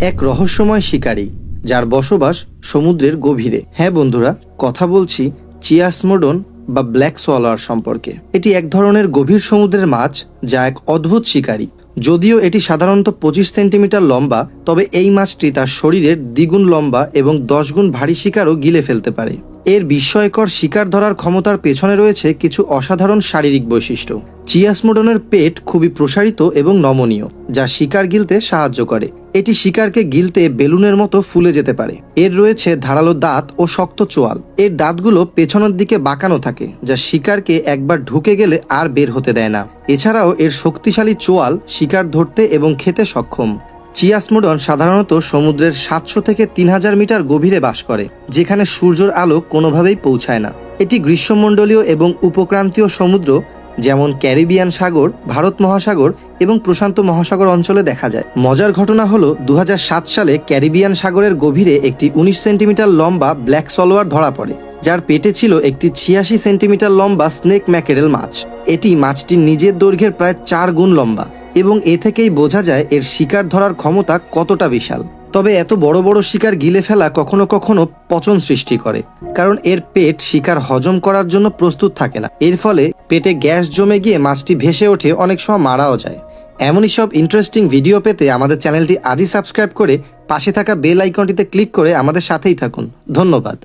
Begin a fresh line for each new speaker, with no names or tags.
এক রহস্যময় শিকারী, যার বসবাস সমুদ্রের গভীরে। হ্যাঁ বন্ধুরা, কথা বলছি চিয়াসমোডন বা ব্ল্যাক সোয়ালার সম্পর্কে। এটি এক ধরনের গভীর সমুদ্রের মাছ যা এক অদ্ভুত শিকারী। যদিও এটি সাধারণত পঁচিশ সেন্টিমিটার লম্বা, তবে এই মাছটি তার শরীরের দ্বিগুণ লম্বা এবং দশগুণ ভারী শিকারও গিলে ফেলতে পারে। এর বিস্ময়কর শিকার ধরার ক্ষমতার পেছনে রয়েছে কিছু অসাধারণ শারীরিক বৈশিষ্ট্য। চিয়াসমোডনের পেট খুবই প্রসারিত এবং নমনীয়, যা শিকার গিলতে সাহায্য করে। এটি শিকারকে গিলতে বেলুনের মতো ফুলে যেতে পারে। এর রয়েছে ধারালো দাঁত ও শক্ত চোয়াল। এর দাঁতগুলো পেছনের দিকে বাঁকানো থাকে, যা শিকারকে একবার ঢুকে গেলে আর বের হতে দেয় না। এছাড়াও এর শক্তিশালী চোয়াল শিকার ধরতে এবং খেতে সক্ষম। চিয়াসমোডন সাধারণত সমুদ্রের সাতশো থেকে তিন হাজার মিটার গভীরে বাস করে, যেখানে সূর্যের আলো কোনোভাবেই পৌঁছায় না। এটি গ্রীষ্মমণ্ডলীয় এবং উপক্রান্তীয় সমুদ্র, যেমন ক্যারিবিয়ান সাগর, ভারত মহাসাগর এবং প্রশান্ত মহাসাগর অঞ্চলে দেখা যায়। মজার ঘটনা হলো দু হাজার সাত সালে ক্যারিবিয়ান সাগরের গভীরে একটি উনিশ সেন্টিমিটার লম্বা ব্ল্যাক সলোয়ার ধরা পড়ে, যার পেটে ছিল একটি ছিয়াশি সেন্টিমিটার লম্বা স্নেক ম্যাকেরেল মাছ। এটি মাছটির নিজের দৈর্ঘ্যের প্রায় চার গুণ লম্বা। এবং এ থেকেই বোঝা যায় এর শিকার ধরার ক্ষমতা কতটা বিশাল। তবে এত বড় বড় শিকার গিলে ফেলা কখনো কখনো পচন সৃষ্টি করে, কারণ এর পেট শিকার হজম করার জন্য প্রস্তুত থাকে না। এর ফলে পেটে গ্যাস জমে গিয়ে মাছটি ভেসে ওঠে, অনেক সময় মারাও যায়। এমনই সব ইন্টারেস্টিং ভিডিও পেতে আমাদের চ্যানেলটি আজই সাবস্ক্রাইব করে পাশে থাকা বেল আইকনটিতে ক্লিক করে আমাদের সাথেই থাকুন। ধন্যবাদ।